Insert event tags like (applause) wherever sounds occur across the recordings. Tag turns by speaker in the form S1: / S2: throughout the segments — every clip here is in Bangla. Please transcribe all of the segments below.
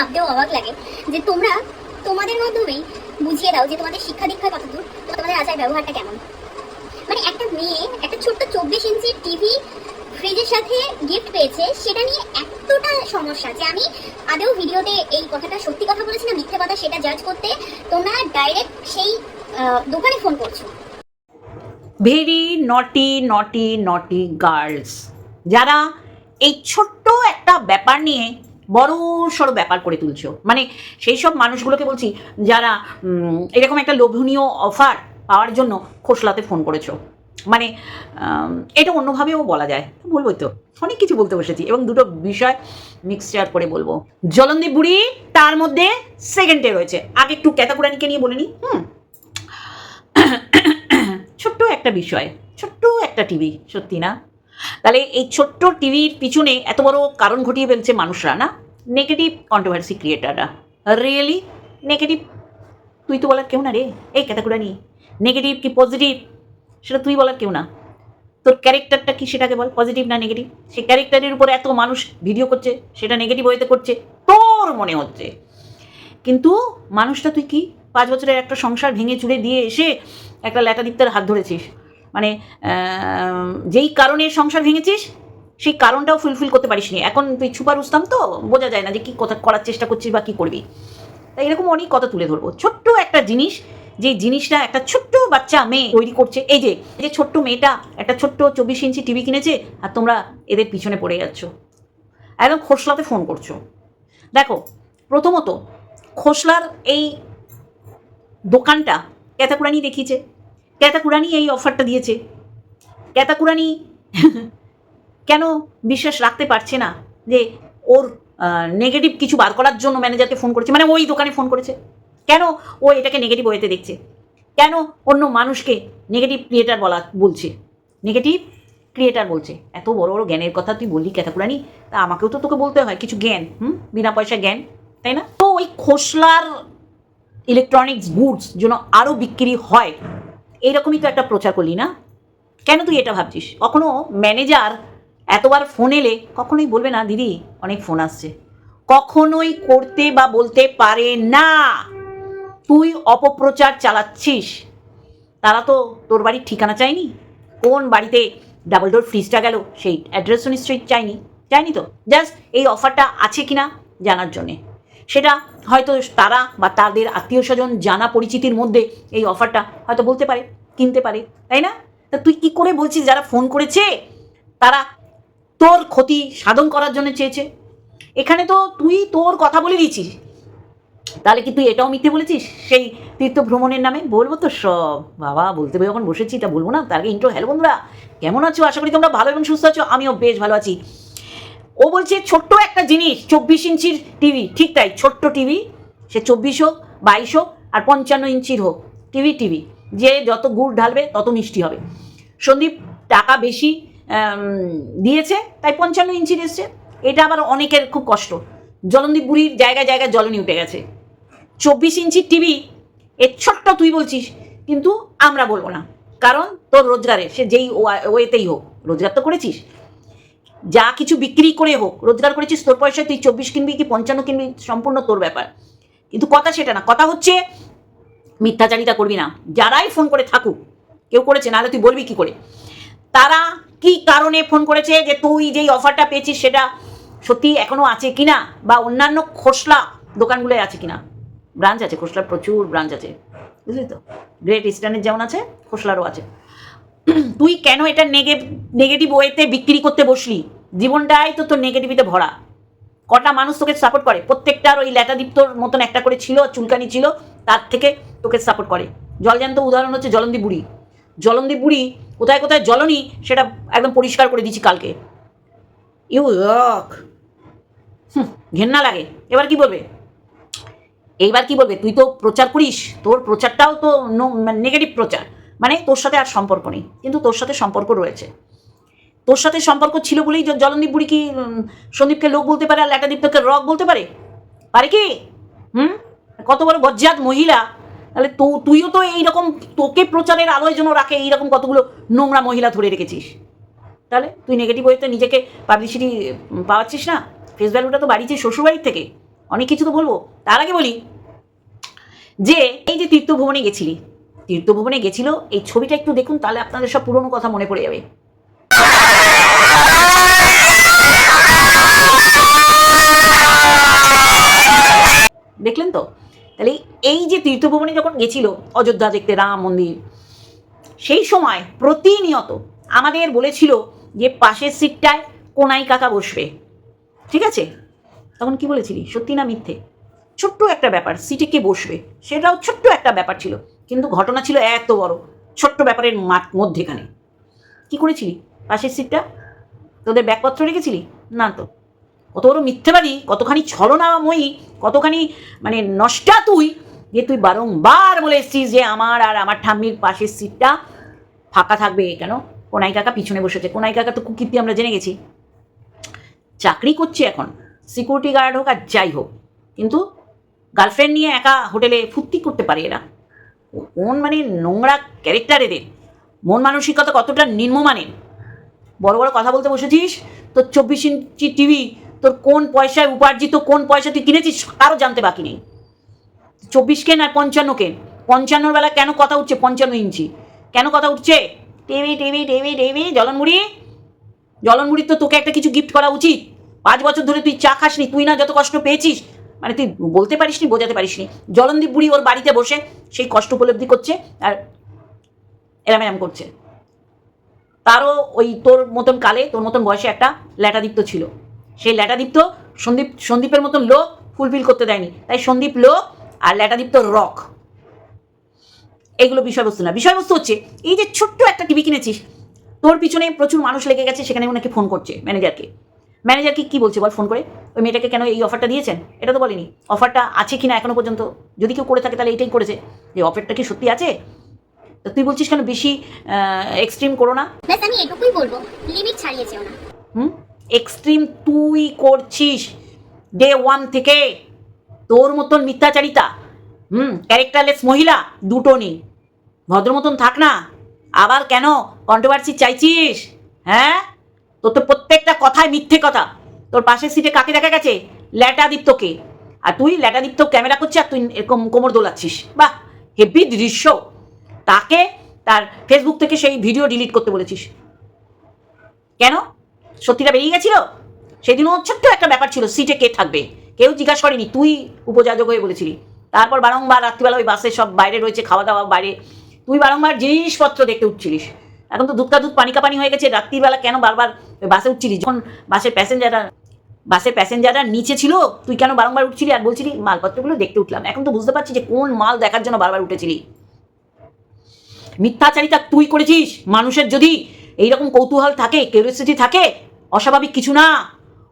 S1: ভাবতেও অবাক লাগে যে তোমরা তোমাদের মাধ্যমেই বুঝিয়ে দাও যে তোমাদের শিক্ষা দীক্ষা কতদূর তোমাদের আচার ব্যবহারটা কেমন। মানে একটা মেয়ে একটা ছোট্ট চব্বিশ ইঞ্চির টিভি ফ্রিজের সাথে গিফট পেয়েছে, সেটা নিয়ে এতটা সমস্যা যে আমি আদেও ভিডিওতে এই কথাটা সত্যি কথা বলেছি না মিথ্যে কথা সেটা জাজ করতে তোমরা ডাইরেক্ট সেই দোকানে ফোন করছ।
S2: ভেরি নটি নটি নটি গার্লস যারা এই ছোট্ট একটা ব্যাপার নিয়ে বড় সড়ো ব্যাপার করে তুলছো। মানে সেই সব মানুষগুলোকে বলছি, যারা এরকম একটা লোভনীয় অফার পাওয়ার জন্য খোসলাতে ফোন করেছ। মানে এটা অন্যভাবেও বলা যায়। বলবোই তো। অনেক কিছু বলতে বসেছি। এবং দুটো বিষয় মিক্সচার করে বলব। জলন্দীপ বুড়ি, তার মধ্যে সেকেন্ডে রয়েছে। আগে একটু ক্যাতাকুরানিকে নিয়ে বলে নি, হুম? (coughs) ছোট্ট একটা বিষয়, ছোট্ট একটা টিভি সত্যি না? তাহলে এই ছোট্ট টিভির পিছনে এত বড় কারণ ঘটিয়ে ফেলছে মানুষরা, না? নেগেটিভ কন্ট্রোভার্সি ক্রিয়েটাররা রিয়েলি নেগেটিভ তুই তো বলার কেউ না রে। এই ক্যাটাগরি নেগেটিভ কি পজিটিভ সেটা তুই বলার কেউ না। তোর ক্যারেক্টারটা কি সেটাকে বল পজিটিভ না নেগেটিভ সেই ক্যারেক্টারের উপর এত মানুষ ভিডিও করছে, সেটা নেগেটিভ ওয়েতে করছে, তোর মনে হচ্ছে। কিন্তু মানুষটা তুই কি? পাঁচ বছরের একটা সংসার ভেঙে চুড়ে দিয়ে এসে একটা ল্যাটাদীপ্তের হাত ধরেছিস। মানে যেই কারণে সংসার ভেঙেছিস, সেই কারণটাও ফুলফিল করতে পারিস নি এখন তুই ছুপা রুস্তাম তো, বোঝা যায় না যে কী কথা করার চেষ্টা করছিস বা কী করবি। তাই এরকম অনেক কথা তুলে ধরবো। ছোট্ট একটা জিনিস, যে জিনিসটা একটা ছোট্ট বাচ্চা, মেয়ে তৈরি করছে, এই যে এই যে ছোট্ট মেয়েটা একটা ছোট্ট চব্বিশ ইঞ্চি টিভি কিনেছে আর তোমরা এদের পিছনে পড়ে যাচ্ছ। একদম খোসলাতে ফোন করছ। দেখো, প্রথমত খোসলার এই দোকানটা ক্যাতাকুরানি দেখিয়েছে। ক্যাতাকুরানি এই অফারটা দিয়েছে। ক্যাতাকুরানি (laughs) কেন বিশ্বাস রাখতে পারছে না যে ওর নেগেটিভ কিছু বার করার জন্য ম্যানেজারকে ফোন করেছে? মানে ওই দোকানে ফোন করেছে। কেন ও এটাকে নেগেটিভ ওয়েতে দেখছে? কেন অন্য মানুষকে নেগেটিভ ক্রিয়েটার বলা বলছে? নেগেটিভ ক্রিয়েটার বলছে। এত বড় বড় জ্ঞানের কথা তুই বললি ক্যাতাকুরানি তা আমাকেও তো তোকে বলতে হয়। কিছু জ্ঞান, হুম? বিনা পয়সা জ্ঞান, তাই না? তো ওই খোসলার ইলেকট্রনিক্স গুডস যেন আরও বিক্রি হয় এইরকমই তো একটা প্রচার করলি না? কেন তুই এটা ভাবছিস? কখনো ম্যানেজার এতবার ফোন এলে কখনোই বলবে না, দিদি, অনেক ফোন আসছে। কখনোই করতে বা বলতে পারে না। তুই অপপ্রচার চালাচ্ছিস। তারা তো তোর বাড়ির ঠিকানা চায়নি। কোন বাড়িতে ডাবল ডোর ফ্রিজটা গেল, সেই অ্যাড্রেসও নিশ্চয়ই চাইনি চাইনি তো? জাস্ট এই অফারটা আছে কি না জানার জন্যে। সেটা হয়তো তারা বা তাদের আত্মীয় স্বজন জানা পরিচিতির মধ্যে এই অফারটা হয়তো বলতে পারে, কিনতে পারে, তাই না? তা তুই কি করে বলছিস যারা ফোন করেছে? তারা তোর ক্ষতি সাধন করার জন্য চেয়েছে। এখানে তো তুই তোর কথা বলে দিয়েছিস। তাহলে কি তুই এটাও মিথ্যে বলেছিস? সেই তীর্থ ভ্রমণের নামে? বলব তো সব। বাবা, বলতে পারি যখন বসেছি তা বলব না। তার আগে ইন্ট্রো হ্যালো বন্ধুরা, কেমন আছো? আশা করি তোমরা ভালো এবং সুস্থ আছো। আমিও বেশ ভালো আছি। ও বলছে, ছোট্ট একটা জিনিস, চব্বিশ ইঞ্চির টিভি। ঠিক তাই, ছোট্ট টিভি, সে চব্বিশ হোক, বাইশ হোক, আর পঞ্চান্ন ইঞ্চির হোক, টিভি টিভি। যে যত গুড় ঢালবে, তত মিষ্টি হবে। সন্দীপ টাকা বেশি দিয়েছে, তাই পঞ্চান্ন ইঞ্চির এসছে। এটা আবার অনেকের খুব কষ্ট। জলন্দীপ বুড়ির জায়গায় জায়গায় জলনি উঠে গেছে। চব্বিশ ইঞ্চির টিভি এর ছোট্ট তুই বলছিস, কিন্তু আমরা বলব না। কারণ তোর রোজগারে সে যেই ওয়া- ওয়েতেই হোক। রোজগার তো করেছিস যা কিছু বিক্রি করে হোক, রোজগার করেছিস, তোর পয়সায় তুই চব্বিশ কিনবি কি পঞ্চান্ন কিনবি, সম্পূর্ণ তোর ব্যাপার। কিন্তু কথা সেটা না, কথা হচ্ছে মিথ্যাচারিতা করবি না। যারাই ফোন করে থাকুক, কেউ করেছে, নাহলে তুই বলবি কি করে? তারা কি কারণে ফোন করেছে যে তুই যেই অফারটা পেয়েছিস সেটা সত্যি এখনও আছে কিনা বা অন্যান্য খোসলা দোকানগুলোয় আছে কিনা? ব্রাঞ্চ আছে, খোসলার প্রচুর ব্রাঞ্চ আছে। বুঝলি তো? গ্রেট ইস্টার্নের যেমন আছে, খোসলারও আছে। (clears throat) তুই কেন এটা নেগে নেগেটিভ ওয়েতে বিক্রি করতে বসলি? জীবনটাই তো তোর নেগেটিভিতে ভরা। কটা মানুষ তোকে সাপোর্ট করে? প্রত্যেকটার ওই ল্যাটাদীপ্তর মতন একটা করে ছিল, চুলকানি ছিল, তার থেকে তোকে সাপোর্ট করে। জলজান্ত উদাহরণ হচ্ছে জলন্দি বুড়ি। জলন্দি বুড়ি কোথায় কোথায় জলনি সেটা একদম পরিষ্কার করে দিচ্ছি কালকে। ইউ ঘেন্না লাগে। এবার কি বলবে? এইবার কি বলবে? তুই তো প্রচার করিস, তোর প্রচারটাও তো নেগেটিভ প্রচার। মানে তোর সাথে আর সম্পর্ক নেই, কিন্তু তোর সাথে সম্পর্ক রয়েছে। তোর সাথে সম্পর্ক ছিল বলেই জলন্দীপ বুড়ি কি সন্দীপকে লোক বলতে পারে আর ল্যাটাদীপ্তকে রক বলতে পারে? পারে কি? হুম? কত বড় বজ্জাত মহিলা। তাহলে তো, তুইও তো এইরকম তোকে প্রচারের আলোয় যেন রাখে, এইরকম কতগুলো নোংরা মহিলা ধরে রেখেছিস। তাহলে তুই নেগেটিভ ওয়েতে নিজেকে পাবলিসিটি পাওয়াচ্ছিস না? ফেস ভ্যালুটা তো বাড়িছে শ্বশুরবাড়ির থেকে। অনেক কিছু তো বলব। তার আগে বলি যে, এই যে তীর্থভুবনে গেছিলি তীর্থভুবনে গেছিল, এই ছবিটা একটু দেখুন, তাহলে আপনাদের সব পুরনো কথা মনে পড়ে যাবে। দেখলেন তো? তাহলে এই যে তীর্থভবনে যখন গেছিল, অযোধ্যা দেখতে রাম মন্দির, সেই সময় প্রতিনিয়ত আমাদের বলেছিল যে পাশের সিটটায় কোনাই কাকা বসবে। ঠিক আছে? তখন কি বলেছিলি? সত্যি না মিথ্যে? ছোট্ট একটা ব্যাপার, সিটে কে বসবে? সেটাও ছোট্ট একটা ব্যাপার ছিল। কিন্তু ঘটনা ছিল এত বড়, ছোট্ট ব্যাপারের মধ্যেখানে। কি করেছিলি? পাশের সিটটা তোদের ব্যাগপত্র রেখেছিলি? না তো। কত বড় মিথ্যেবাদী, কতখানি ছলনাময়ী, কতখানি মানে নষ্টা তুই যে তুই বারংবার বলে এসছিস যে আমার আর আমার ঠাম্মির পাশের সিটটা ফাঁকা থাকবে কেন? কোনাই কাকা পিছনে বসেছে। কোনাই কাকা তো কুকির্তি আমরা জেনে গেছি। চাকরি করছে এখন। সিকিউরিটি গার্ড হোক আর যাই হোক, কিন্তু গার্লফ্রেন্ড নিয়ে একা হোটেলে ফুর্তি করতে পারে এরা। কোন মানে নোংরা ক্যারেক্টার এদের? মন মানসিকতা কতটা নিম্নমানের? বড় বড় কথা বলতে বসেছিস? তোর চব্বিশ ইঞ্চি টিভি তোর কোন পয়সায় উপার্জিত, কোন পয়সা তুই কিনেছিস কারও জানতে বাকি নেই। চব্বিশ কেন আর পঞ্চান্ন কেন পঞ্চান্নর বেলা কেন কথা উঠছে পঞ্চান্ন ইঞ্চি? কেন কথা উঠছে? টিভি টিভি টিভি টিভি জলনমুড়ি? জলনমুড়ির তো তোকে একটা কিছু গিফট করা উচিত। পাঁচ বছর ধরে তুই চা খাসনি, তুই না যত কষ্ট পেয়েছিস মানে তুই বলতে পারিসনি, বোঝাতে পারিসনি। জলনদীপ বুড়ি ওর বাড়িতে বসে সেই কষ্ট উপলব্ধি করছে আর এরাম এরাম করছে। তারও ওই তোর মতন কালে, তোর মতন বয়সে একটা ল্যাটাদীপ্ত ছিল। সেই ল্যাটাদীপ্ত সন্দীপ, সন্দীপের মতন লোক ফুলফিল করতে দেয়নি। তাই সন্দীপ লোক আর ল্যাটাদীপ্ত রক। এগুলো বিষয়বস্তু না। বিষয়বস্তু হচ্ছে, এই যে ছোট্ট একটা টিভি কিনেছিস, তোর পিছনে প্রচুর মানুষ লেগে গেছে, সেখানে ওনাকে ফোন করছে ম্যানেজারকে। ম্যানেজারকে কি বলছে বল ফোন করে? ওই মেয়েটাকে কেন এই অফারটা দিয়েছেন? এটা তো বলেনি। অফারটা আছে কি না এখনও পর্যন্ত? যদি কেউ করে থাকে তাহলে এটাই করেছে। যে অফারটা কি সত্যি আছে? তো তুই বলছিস কেন বেশি এক্সট্রিম করো না?
S1: আমি এটুকুই বলব লিমিট ছাড়িয়েছেও না।
S2: হুম? এক্সট্রিম তুই করছিস ডে ওয়ান থেকে। তোর মতন মিথ্যাচারিতা হুম? ক্যারেক্টারলেস মহিলা দুটো নেই। ভদ্র মতন থাক না। আবার কেন কন্ট্রোভার্সি চাইছিস? হ্যাঁ? তোর তো প্রত্যেকটা কথায় মিথ্যে কথা। তোর পাশের সিটে কাকে দেখা গেছে? ল্যাটাদিত্যকে। আর তুই ল্যাটাদিত্য ক্যামেরা করছিস আর তুই এরকম কোমর দোলাচ্ছিস। বাহ হেভি দৃশ্য। তাকে তার ফেসবুক থেকে সেই ভিডিও ডিলিট করতে বলেছিস। কেন? সত্যিটা বেরিয়ে গেছিল? সেদিনও ছোট্ট একটা ব্যাপার ছিল সিটে কে থাকবে? কেউ জিজ্ঞাসা করেনি, তুই উপযাজক হয়ে বলেছিলি। তারপর বারংবার রাত্রিবেলা ওই বাসে সব বাইরে রয়েছে, খাওয়া দাওয়া বাইরে। তুই বারংবার জিনিসপত্র দেখতে উঠছিলিস। এখন তো দুধকা দুধ পানিকা পানি হয়ে গেছে, রাত্রিবেলা কেন বারবার বাসে উঠছিলি? যখন বাসের প্যাসেঞ্জাররা বাসের প্যাসেঞ্জাররা নিচে ছিল, তুই কেন বারংবার উঠছিলি আর বলছিলি, মালপত্রগুলো দেখতে উঠলাম। এখন তো বুঝতে পারছি যে কোন মাল দেখার জন্য বারবার উঠেছিলি। মিথ্যাচারিতা তুই করেছিস? মানুষের যদি এইরকম কৌতূহল থাকে কিউরিয়াসিটি থাকে, অস্বাভাবিক কিছু না।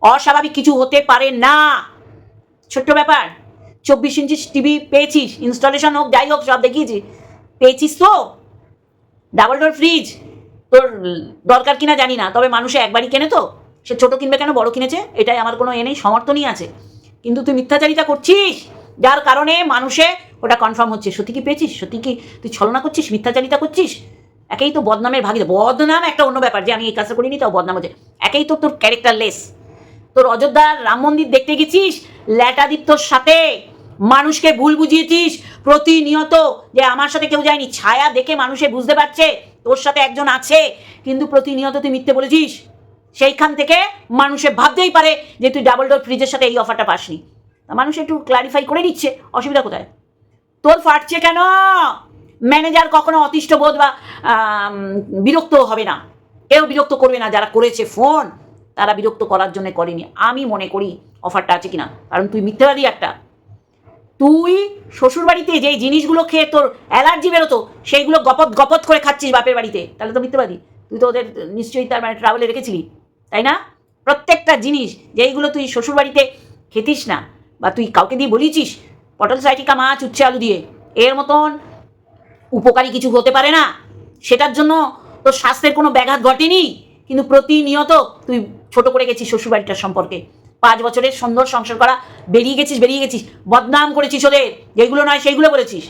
S2: অস্বাভাবিক কিছু হতে পারে না। ছোট্ট ব্যাপার। চব্বিশ ইঞ্চি টিভি পেয়েছিস ইনস্টলেশন হোক, যাই হোক, সব দেখিয়েছিস পেয়েছিস তো? ডাবল ডোর ফ্রিজ তোর দরকার কিনা জানি না, তবে মানুষে একবারই কেনে তো। সে ছোট কিনবে কেন, বড় কিনেছে? এটাই আমার কোনো এ নেই, সমর্থনই আছে। কিন্তু তুই মিথ্যাচারিতা করছিস? যার কারণে মানুষে ওটা কনফার্ম হচ্ছে। সত্যি কি পেয়েছিস? সত্যি কি তুই ছলনা করছিস? মিথ্যাচারিতা করছিস? একেই তো বদনামের ভাগিদা বদনাম একটা অন্য ব্যাপার, যে আমি এই কাজটা করিনি, তাও বদনাম হচ্ছে। একেই তো তোর ক্যারেক্টার লেস তোর অযোধ্যার রাম মন্দির দেখতে গেছিস? ল্যাটাদিত্যর সাথে। মানুষকে ভুল বুঝিয়েছিস প্রতিনিয়ত, যে আমার সাথে কেউ যায়নি। ছায়া দেখে মানুষে বুঝতে পারছে তোর সাথে একজন আছে, কিন্তু প্রতিনিয়ত তুই মিথ্যে বলেছিস। সেইখান থেকে মানুষে ভাবতেই পারে যে তুই ডাবল ডোর ফ্রিজের সাথে এই অফারটা পাসনি। মানুষ একটু ক্লারিফাই করে দিচ্ছে অসুবিধা কোথায়? তোর ফাটছে কেন? ম্যানেজার কখনো অতিষ্ঠ বোধ বা বিরক্ত হবে না। কেউ বিরক্ত করবে না, যারা করেছে ফোন তারা বিরক্ত করার জন্য করেনি। আমি মনে করি অফারটা আছে কিনা। কারণ তুই মিথ্যাবাদী একটা। তুই শ্বশুরবাড়িতে যেই জিনিসগুলো খেয়ে তোর অ্যালার্জি বেরোতো, সেইগুলো গপত গপত করে খাচ্ছিস বাপের বাড়িতে। তাহলে তো মিথ্যাবাদী। তুই তো ওদের নিশ্চয়ই তার মানে ট্রাভেলে রেখেছিলি। তাই না? প্রত্যেকটা জিনিস যেইগুলো তুই শ্বশুরবাড়িতে খেতিস না বা তুই কাউকে দিয়ে বলিছিস পটল, সাইটিকা, মাছ, উচ্ছে, আলু দিয়ে, এর মতন উপকারী কিছু হতে পারে না। সেটার জন্য তোর স্বাস্থ্যের কোনো ব্যাঘাত ঘটেনি? কিন্তু প্রতিনিয়ত তুই ছোট করে গেছিস শ্বশুরবাড়িটার সম্পর্কে। পাঁচ বছরের সুন্দর সংসার করা, বেরিয়ে গেছিস বেরিয়ে গেছিস, বদনাম করেছিস ওদের, যেগুলো নয় সেইগুলো বলেছিস।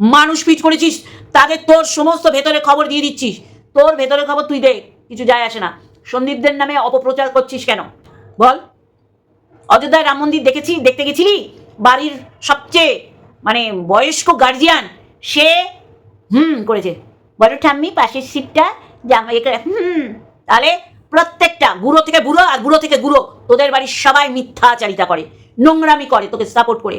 S2: মানুষ পিট করেছিস, তাদের তোর সমস্ত ভেতরে খবর দিয়ে দিচ্ছিস। তোর ভেতরের খবর তুই দে কিছু যায় আসে না। সন্দীপদের নামে অপপ্রচার করছিস কেন? বল। অযোধ্যায় রাম মন্দির দেখেছি, দেখতে গেছিলি? বাড়ির সবচেয়ে মানে বয়স্ক গার্জিয়ান সে হুম করেছে। বড় ঠাম্মি, পাশের সিটটা জামা হুম, তাহলে প্রত্যেকটা বুড়ো থেকে বুড়ো আর বুড়ো থেকে বুড়ো তোদের বাড়ির সবাই মিথ্যাচারিতা করে, নোংরামি করে তোকে সাপোর্ট করে।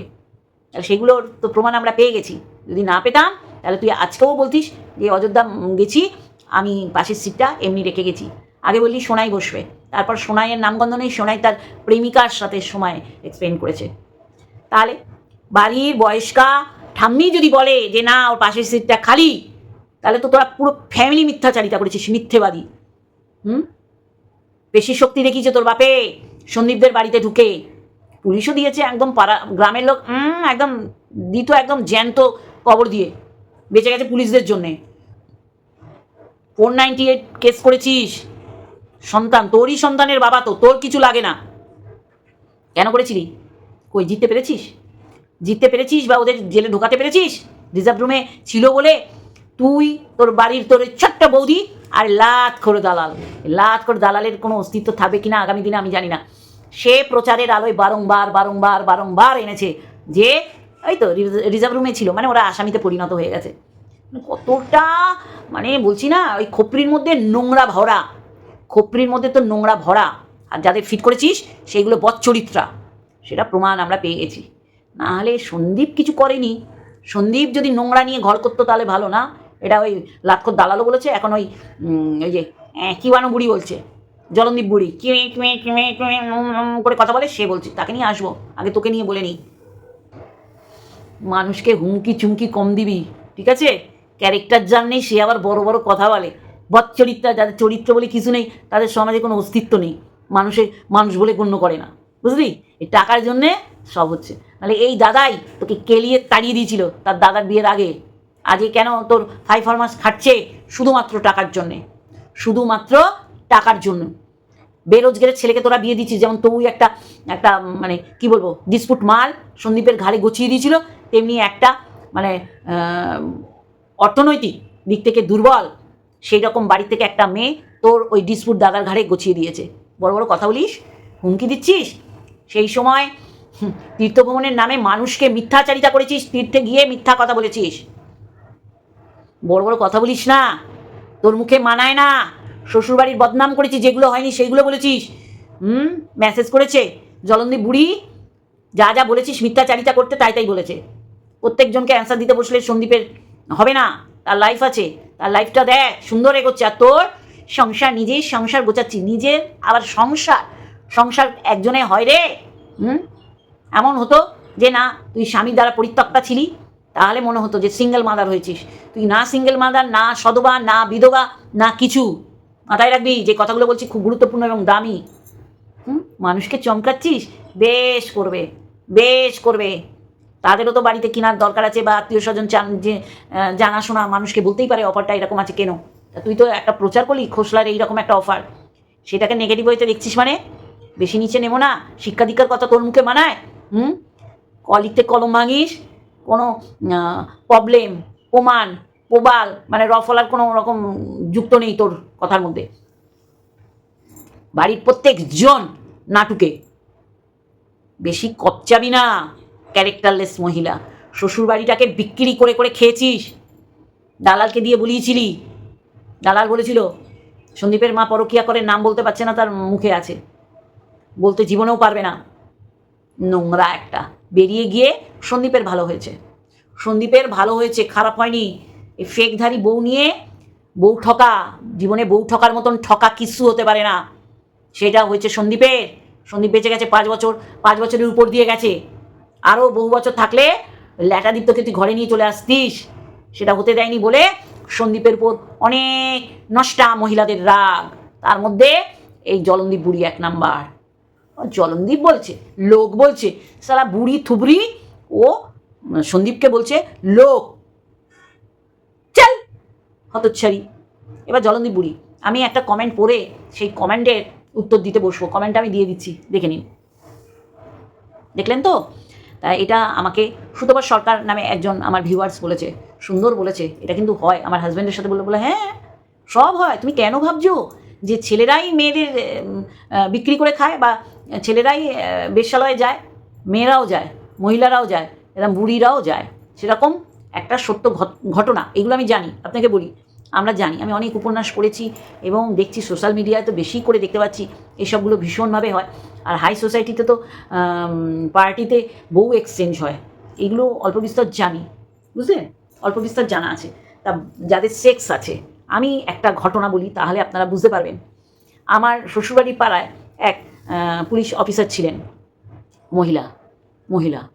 S2: সেগুলোর তো প্রমাণ আমরা পেয়ে গেছি। যদি না পেতাম, তাহলে তুই আজকেও বলতিস যে, অযোধ্যা গেছি, আমি পাশের সিটটা এমনি রেখে গেছি। আগে বললি সোনাই বসবে, তারপর সোনাইয়ের নামগন্ধ নেই, সোনাই তার প্রেমিকার সাথে সময় এক্সপ্লেন করেছে। তাহলে বাড়ির বয়স্কা ঠাম্মি যদি বলে যে, না, ওর পাশের সিটটা খালি, তাহলে তো তোরা পুরো ফ্যামিলি মিথ্যাচারিতা করেছিস, মিথ্যেবাদী। হুম? বেশি শক্তি দেখিয়েছে তোর বাপে। সন্দীপদের বাড়িতে ঢুকে। পুলিশও দিয়েছে একদম পাড়া গ্রামের লোক একদম দিত একদম জ্যান্ত কবর দিয়ে। বেঁচে গেছে পুলিশদের জন্যে। ফোর নাইনটি এইট কেস করেছিস। সন্তান, তোরই সন্তানের বাবা তো, তোর কিছু লাগে না। কেন করেছিলি? কই, জিততে পেরেছিস? জিততে পেরেছিস বা ওদের জেলে ঢোকাতে পেরেছিস? রিজার্ভ রুমে ছিল বলে তুই তোর বাড়ির তোর ছোট্ট বৌদি আর লাত করে দালাল, লাত করে দালালের কোনো অস্তিত্ব থাকবে কিনা আগামী দিনে আমি জানি না। সে প্রচারের আলোয় বারংবার বারংবার বারংবার এনেছে যে ওই তো রিজার্ভ রুমে ছিল মানে ওরা আসামিতে পরিণত হয়ে গেছে। কতটা মানে বলছি না, ওই খোপরির মধ্যে নোংরা ভরা খোপরির মধ্যে তো নোংরা ভরা, আর যাদের ফিট করেছিস সেইগুলো বচ্চরিত্রা, সেটা প্রমাণ আমরা পেয়ে গেছি। না হলে সন্দীপ কিছু করেনি। সন্দীপ যদি নোংরা নিয়ে ঘর করতো তাহলে ভালো না? এটা ওই লাক্ষর দালালও বলেছে, এখন ওই ওই যে কিবানো বুড়ি বলছে, জলন্দীপ বুড়ি, কিমে কিমে কিমে কিমে করে কথা বলে, সে বলছে, তাকে নিয়ে আসব, আগে তোকে নিয়ে বলে নিই। মানুষকে হুমকি চুমকি কম দিবি, ঠিক আছে? ক্যারেক্টার যার নেই, সে আবার বড় বড় কথা বলে। বৎচরিত্রা যাদের চরিত্র বলে কিছু নেই, তাদের সমাজে কোনো অস্তিত্ব নেই। মানুষের, মানুষ বলে গণ্য করে না, বুঝলি? এই টাকার জন্যে সব হচ্ছে। নাহলে এই দাদাই তোকে কেলিয়ে তাড়িয়ে দিয়েছিল, তার দাদার বিয়ের আগে। আজকে কেন তোর ফাইভ ফরমাস খাটছে? শুধুমাত্র টাকার জন্যে। শুধুমাত্র টাকার জন্য। বেরোজগারের ছেলেকে তোরা বিয়ে দিচ্ছিস, যেমন তুই একটা একটা মানে কি বলব ডিসপুট মাল সন্দীপের ঘাড়ে গছিয়ে দিয়েছিল, তেমনি একটা মানে অর্থনৈতিক দিক থেকে দুর্বল সেই রকম বাড়ি থেকে একটা মেয়ে তোর ওই ডিসপুট দাদার ঘাড়ে গছিয়ে দিয়েছে। বড় বড় কথা বলিস? হুমকি দিচ্ছিস? সেই সময় তীর্থভ্রমণের নামে মানুষকে মিথ্যাচারিতা করেছিস, তীর্থে গিয়ে মিথ্যা কথা বলেছিস। বড় বড় কথা বলিস না। তোর মুখে মানায় না। শ্বশুরবাড়ির বদনাম করেছি যেগুলো হয়নি সেইগুলো বলেছিস। হুম? মেসেজ করেছে, জলন্দি বুড়ি, যা যা বলেছিস মিথ্যাচারিতা করতে তাই তাই বলেছে। প্রত্যেকজনকে অ্যান্সার দিতে বসলে সন্দীপের হবে না। তার লাইফ আছে, তার লাইফটা দেখ, সুন্দর এগোচ্ছে। আর তোর সংসার, নিজেই সংসার গোছাচ্ছি নিজের আবার সংসার। সংসার একজনে হয় রে। হুম? এমন হতো যে না, তুই স্বামীর দ্বারা পরিত্যক্তা ছিলি। তাহলে মনে হতো যে সিঙ্গেল মাদার হয়েছিস। তুই না সিঙ্গেল মাদার না সদবা না বিধবা, না কিছু। মাথায় রাখবি, যে কথাগুলো বলছি খুব গুরুত্বপূর্ণ এবং দামি। হুম? মানুষকে চমকাচ্ছিস? বেশ করবে বেশ করবে। তাদেরও তো বাড়িতে কেনার দরকার আছে বা আত্মীয় স্বজন চান, যে জানাশোনা মানুষকে বলতেই পারে, অফারটা এরকম আছে, কেন? তুই তো একটা প্রচার করলি, খোসলার এইরকম একটা অফার। সেটাকে নেগেটিভ হইতে দেখছিস মানে? বেশি নিচে নেব না। শিক্ষা দীক্ষার কথা তোর মুখে মানায়? হুম? কলিতে কলম ভাঙিস? কোনো প্রবলেম প্রমাণ, প্রবাল মানে রফলার কোনো রকম যুক্ত নেই তোর কথার মধ্যে। বাড়ির প্রত্যেকজন নাটুকে। বেশি কপচাবি না ক্যারেক্টারলেস মহিলা। শ্বশুর বাড়িটাকে বিক্রি করে করে খেয়েছিস। দালালকে দিয়ে বলিয়েছিলি। দালাল বলেছিল, সন্দীপের মা পরকিয়া করে, নাম বলতে পারছে না, তার মুখে আছে। বলতে জীবনেও পারবে না। নোংরা একটা। বেরিয়ে গিয়ে সন্দীপের ভালো হয়েছে। সন্দীপের ভালো হয়েছে, খারাপ হয়নি। এই ফেকধারী বউ নিয়ে বউ ঠকা, জীবনে বউ ঠকার মতন ঠকা কিচ্ছু হতে পারে না। সেটা হয়েছে সন্দীপের। সন্দীপ বেঁচে গেছে পাঁচ বছর, পাঁচ বছরের উপর দিয়ে গেছে। আরও বহু বছর থাকলে ল্যাটাদীপ্তকে তুই ঘরে নিয়ে চলে আসতিস। সেটা হতে দেয়নি বলে সন্দীপের উপর অনেক নষ্টা মহিলাদের রাগ। তার মধ্যে এই জলন্দীপ বুড়ি এক নাম্বার। জলন্দীপ বলছে, লোক বলছে সারা বুড়ি থুবড়ি, ও সন্দীপকে বলছে, লোক। চল, হতচ্ছাড়ি। এবার জলন্দীপ বুড়ি, আমি একটা কমেন্ট পড়ে, সেই কমেন্টের উত্তর দিতে বসবো। কমেন্ট আমি দিয়ে দিচ্ছি, দেখে নিন। দেখলেন তো? তাই এটা আমাকে সুতোবার সরকার নামে একজন আমার ভিউয়ার্স বলেছে, সুন্দর বলেছে, এটা কিন্তু হয়। আমার হাজব্যান্ডের সাথে বলে বলে হ্যাঁ সব হয়। তুমি কেন ভাবছ যে ছেলেরাই মেয়েদের বিক্রি করে খায় বা ছেলেরাই বেশ্যালয়ে যায়, মেয়েরাও যায়, মহিলারাও যায় এরকম বুড়িরাও যায়। সেরকম একটা সত্য ঘট- ঘটনা, এগুলো আমি জানি, আপনাকে বলি। আমরা জানি, আমি অনেক উপন্যাস পড়েছি এবং দেখছি, সোশ্যাল মিডিয়ায় তো বেশি করে দেখতে পাচ্ছি, এসবগুলো ভীষণভাবে হয়। আর হাই সোসাইটিতে তো পার্টিতে বউ এক্সচেঞ্জ হয়, এগুলো অল্প বিস্তর জানি, বুঝলেন? অল্প বিস্তর জানা আছে। তা যাদের সেক্স আছে, আমি একটা ঘটনা বলি, তাহলে আপনারা বুঝতে পারবেন। আমার শ্বশুরবাড়ির পাড়ায় এক পুলিশ অফিসার ছিলেন। মহিলা মহিলা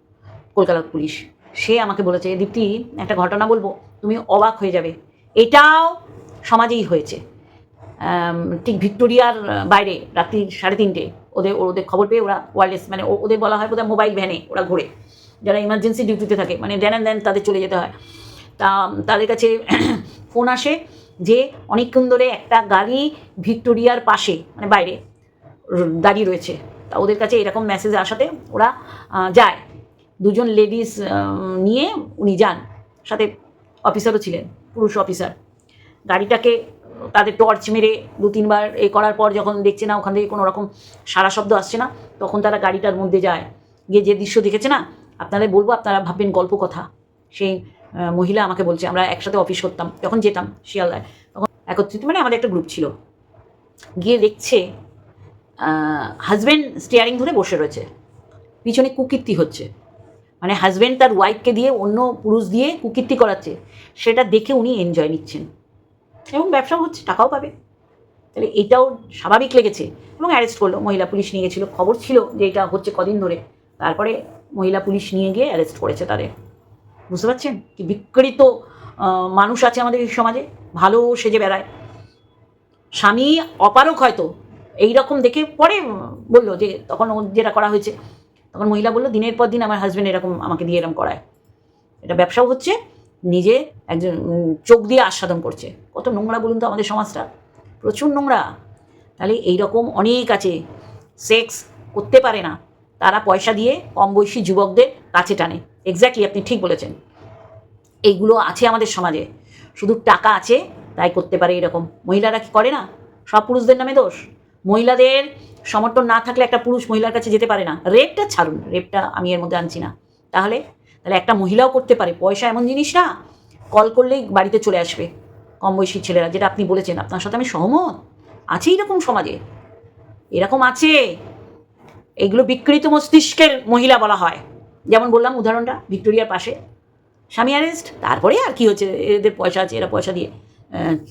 S2: কলকাতা পুলিশ। সে আমাকে বলেছে, দীপ্তি, একটা ঘটনা বলব, তুমি অবাক হয়ে যাবে। এটাও সমাজেই হয়েছে। ঠিক ভিক্টোরিয়ার বাইরে, রাত্রি সাড়ে তিনটে, ওদের ওদের খবর পেয়ে ওরা ওয়ারলেস মানে ওদের বলা হয় বোধহয় মোবাইল ভ্যানে ওরা ঘোরে। যারা ইমার্জেন্সি ডিউটিতে থাকে মানে দেন দেন তাদের চলে যেতে হয়। তা, তাদের কাছে (clears throat) ফোন আসে যে, অনেকক্ষণ ধরে একটা গাড়ি ভিক্টোরিয়ার পাশে মানে বাইরে দাঁড়িয়ে রয়েছে। তা ওদের কাছে এরকম মেসেজ আসাতে ওরা যায়। দুজন লেডিস নিয়ে উনি যান। সাথে অফিসারও ছিলেন, পুরুষ অফিসার গাড়িটাকে, তাদের টর্চ মেরে দু, তিনবার এ করার পর যখন দেখছে না, ওখান থেকে কোনো রকম সারা শব্দ আসছে না, তখন তারা গাড়িটার মধ্যে যায়। গিয়ে যে দৃশ্য দেখেছে না, আপনাদের বলব, আপনারা ভাববেন গল্প কথা। সেই মহিলা আমাকে বলছে, আমরা একসাথে অফিস করতাম। যখন যেতাম শিয়ালদায়, তখন একত্রিত মানে আমাদের একটা গ্রুপ ছিল। গিয়ে দেখছে হাজব্যান্ড স্টিয়ারিং ধরে বসে রয়েছে। পিছনে কুকীর্তি হচ্ছে। মানে হাজব্যান্ড তার ওয়াইফকে দিয়ে অন্য পুরুষ দিয়ে কুকীর্তি করাচ্ছে, সেটা দেখে উনি এনজয় নিচ্ছেন। এবং ব্যবসাও হচ্ছে, টাকাও পাবে। তাহলে এটাও স্বাভাবিক লেগেছে। এবং অ্যারেস্ট করল, মহিলা পুলিশ নিয়ে গেছিল। খবর ছিল যে এটা হচ্ছে কদিন ধরে। তারপরে মহিলা পুলিশ নিয়ে গিয়ে অ্যারেস্ট করেছে তাদের। বুঝতে পারছেন? কি বিকৃত মানুষ আছে আমাদের এই সমাজে। ভালো সেজে বেড়ায়। স্বামী অপারক হয়তো এই রকম দেখে পরে বলল যে তখন যেটা করা হয়েছে, তখন মহিলা বলল, দিনের পর দিন আমার হাজব্যান্ড এরকম আমাকে দিয়ে এরকম করায়। এটা ব্যবসাও হচ্ছে, নিজে একজন চোখ দিয়ে আস্বাদন করছে। কত নোংরা বলুন তো আমাদের সমাজটা, প্রচুর নোংরা। তাহলে এইরকম অনেক আছে সেক্স করতে পারে না, তারা পয়সা দিয়ে কম বয়সী যুবকদের কাছে টানে। এক্স্যাক্টলি আপনি ঠিক বলেছেন। এইগুলো আছে আমাদের সমাজে, শুধু টাকা আছে, তাই করতে পারে এরকম। মহিলারা কি করে না? সব পুরুষদের নামে দোষ। মহিলাদের সমর্থন না থাকলে একটা পুরুষ মহিলার কাছে যেতে পারে না। রেপটা ছাড়ুন, রেপটা আমি এর মধ্যে আনছি না। তাহলে তাহলে একটা মহিলাও করতে পারে। পয়সা এমন জিনিস না, কল করলেই বাড়িতে চলে আসবে কম বয়সী ছেলেরা, যেটা আপনি বলেছেন। আপনার সাথে আমি সহমত। আছে এরকম সমাজে। এরকম আছে। এগুলো বিকৃত মস্তিষ্কের মহিলা বলা হয়। যেমন বললাম উদাহরণটা, ভিক্টোরিয়ার পাশে। স্বামী অ্যারেস্ট তারপরে আর কি হচ্ছে? এদের পয়সা আছে, এরা পয়সা দিয়ে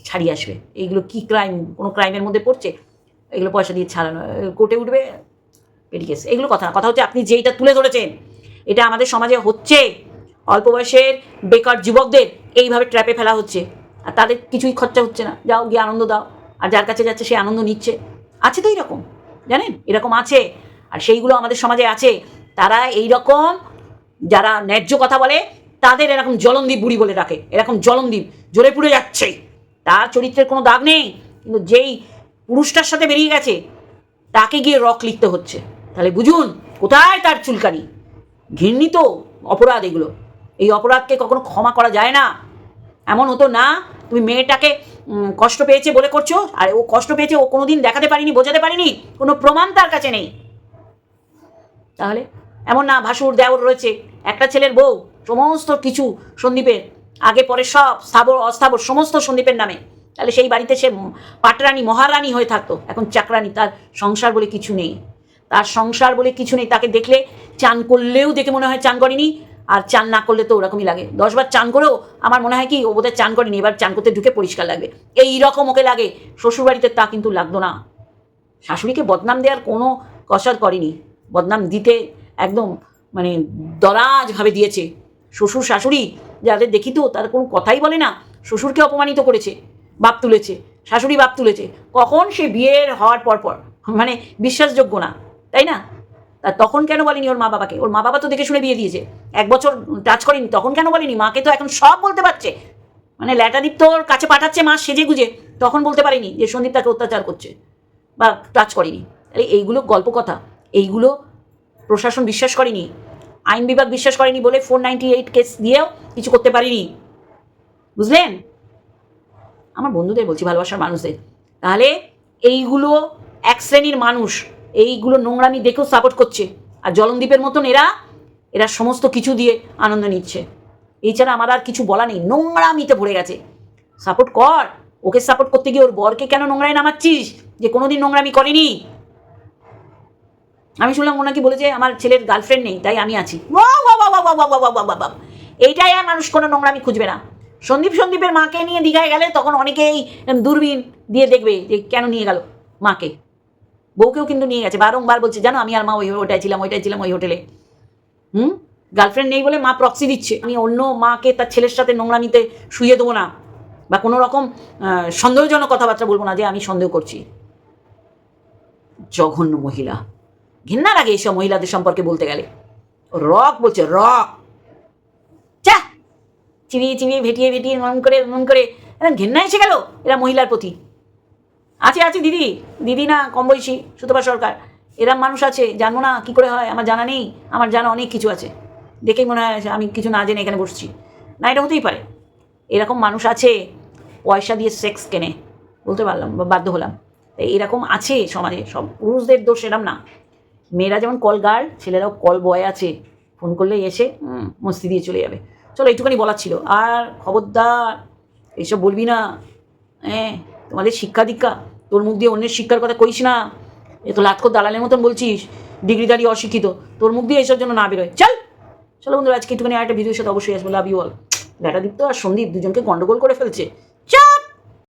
S2: ছাড়িয়ে আসবে। এইগুলো কি ক্রাইম কোনো ক্রাইমের মধ্যে পড়ছে? এগুলো পয়সা দিয়ে ছাড়ানো কোর্টে উঠবে পেটি কেস এগুলো কথা কথা হচ্ছে আপনি যেইটা তুলে ধরেছেন, এটা আমাদের সমাজে হচ্ছে। অল্প বয়সের বেকার যুবকদের এইভাবে ট্র্যাপে ফেলা হচ্ছে। আর তাদের কিছুই খরচা হচ্ছে না। যাও গিয়ে আনন্দ দাও। আর যার কাছে যাচ্ছে সে আনন্দ নিচ্ছে। আছে তো এইরকম জানেন? এরকম আছে। আর সেইগুলো আমাদের সমাজে আছে। তারা এই রকম যারা ন্যায্য কথা বলে, তাদের এরকম জলন্দীপ বুড়ি বলে রাখে এরকম জলন্দীপ, জ্বলে পুড়ে যাচ্ছে। তার চরিত্রের কোনো দাগ নেই। কিন্তু যেই পুরুষটার সাথে বেরিয়ে গেছে। তাকে গিয়ে রক লিখতে হচ্ছে। তাহলে বুঝুন, কোথায় তার চুলকানি? ঘৃণিত অপরাধ এগুলো। এই অপরাধকে কখনো ক্ষমা করা যায় না। এমন হতো না, তুমি মেয়েটাকে কষ্ট পেয়েছে বলে করছ, আর ও কষ্ট পেয়েছে ও কোনো দিন দেখাতে পারিনি, বোঝাতে পারিনি, কোনো প্রমাণ তার কাছে নেই। তাহলে এমন না, ভাসুর দেওর রয়েছে, একটা ছেলের বউ, সমস্ত কিছু সন্দীপের, আগে পরে সব, স্থাবর, অস্থাবর, সমস্ত সন্দীপের নামে। তাহলে সেই বাড়িতে সে পাটরানী, মহারানী হয়ে থাকতো। এখন চাকরানী, তার সংসার বলে কিছু নেই। তার সংসার বলে কিছু নেই। তাকে দেখলে চান করলেও দেখে মনে হয় চান করেনি, আর চান না করলে তো ওরকমই লাগে। দশবার চান করেও আমার মনে হয় কি, ও বোধহয় চান করেনি, এবার চান করতে ঢুকে পরিষ্কার লাগবে। এই রকম ওকে লাগে। শ্বশুরবাড়িতে তা কিন্তু লাগতো না। শাশুড়িকে বদনাম দেওয়ার কোনো কসর করেনি। বদনাম দিতে একদম মানে দরাজভাবে দিয়েছে। শ্বশুর, শাশুড়ি যাদের দেখি তো তারা কোনো কথাই বলে না। শ্বশুরকে অপমানিত করেছে। বাপ তুলেছে, শাশুড়ি বাপ তুলেছে। কখন সে বিয়ের হওয়ার পর পর? মানে বিশ্বাসযোগ্য না, তাই না? তা তখন কেন বলেনি ওর মা বাবাকে? ওর মা বাবা তো দেখে শুনে বিয়ে দিয়েছে। এক বছর টাচ করেনি, তখন কেন বলেনি? মাকে তো এখন সব বলতে পারছে। মানে ল্যাটাদীপ ওর কাছে পাঠাচ্ছে মা সেজে গুজে, তখন বলতে পারিনি যে সন্দীপ তাকে অত্যাচার করছে বা টাচ করেনি। তাহলে এইগুলো গল্প কথা। এইগুলো প্রশাসন বিশ্বাস করেনি, আইন বিভাগ বিশ্বাস করেনি বলে ফোর নাইনটি এইট কেস দিয়েও কিছু করতে পারিনি। বুঝলেন? আমার বন্ধুদের বলছি ভালোবাসার মানুষদের তাহলে এইগুলো এক শ্রেণির মানুষ এইগুলো নোংরামি দেখেও সাপোর্ট করছে আর জলনদ্বীপের মতন এরা এরা সমস্ত কিছু দিয়ে আনন্দ নিচ্ছে এছাড়া আমার আর কিছু বলা নেই নোংরামিতে ভরে গেছে সাপোর্ট কর ওকে সাপোর্ট করতে গিয়ে ওর বরকে কেন নোংরায় নামাচ্ছিস যে কোনোদিন নোংরামি করেনি আমি শুনলাম ওনাকে বলে যে আমার ছেলের গার্লফ্রেন্ড নেই তাই আমি আছি এইটাই আর মানুষ কোনো নোংরামি খুঁজবে না সন্দীপ সন্দীপের মাকে নিয়ে দীঘায় গেলে তখন অনেকেই দূরবীন দিয়ে দেখবে যে কেন নিয়ে গেল মাকে। বউকেও কিন্তু নিয়ে গেছে। বারংবার বলছে, জানো, আমি আর মা ওই ওটাই ছিলাম ওইটাই ছিলাম ওই হোটেলে। হুম? গার্লফ্রেন্ড নেই বলে মা প্রক্সি দিচ্ছে। আমি অন্য মাকে তার ছেলের সাথে নোংরামিতে শুয়ে দেবো না বা কোনো রকম সন্দেহজনক কথাবার্তা বলব না যে আমি সন্দেহ করছি। জঘন্য মহিলা। ঘৃণা লাগে এইসব মহিলাদের সম্পর্কে বলতে গেলে। রক বলছে, রক! চিবিয়ে চিবিয়ে ভেটিয়ে ভেটিয়ে নরম করে নরম করে একদম ঘেন্না এসে গেল, এরা মহিলার প্রতি। আছে আছে, দিদি দিদি না কম বয়সী, সুতপা সরকার। এরম মানুষ আছে, জানব না কী করে হয়, আমার জানা নেই, আমার জানা অনেক কিছু আছে। দেখেই মনে হয় আমি কিছু না জেনে এখানে বসছি। না, এটা হতেই পারে। এরকম মানুষ আছে, পয়সা দিয়ে সেক্স কেনে, বলতে পারলাম, বা বাধ্য হলাম। তাই এরকম আছে সমাজে, সব পুরুষদের দোষ এরম না। মেয়েরা যেমন কল গার্ল ছেলেরাও কল বয় আছে। ফোন করলেই এসে মস্তি দিয়ে চলে যাবে। চলো, এইটুখানি বলার ছিল। আর খবরদার, এইসব বলবি না। হ্যাঁ তোমাদের শিক্ষা দীক্ষা, তোর মুখ দিয়ে অন্যের শিক্ষার কথা কইস না। এ তো লাটকো দালালের মতন বলছিস ডিগ্রিদারি অশিক্ষিত। তোর মুখ দিয়ে এইসব জন্য না বেরোয়। চল! চলো বন্ধু আজকে একটুখানি আরেকটা ভিডিওর সাথে অবশ্যই আসব। লাভ ইউ অল দিক তো আর সন্দীপ দুজনকে গন্ডগোল করে ফেলছে। চাপ!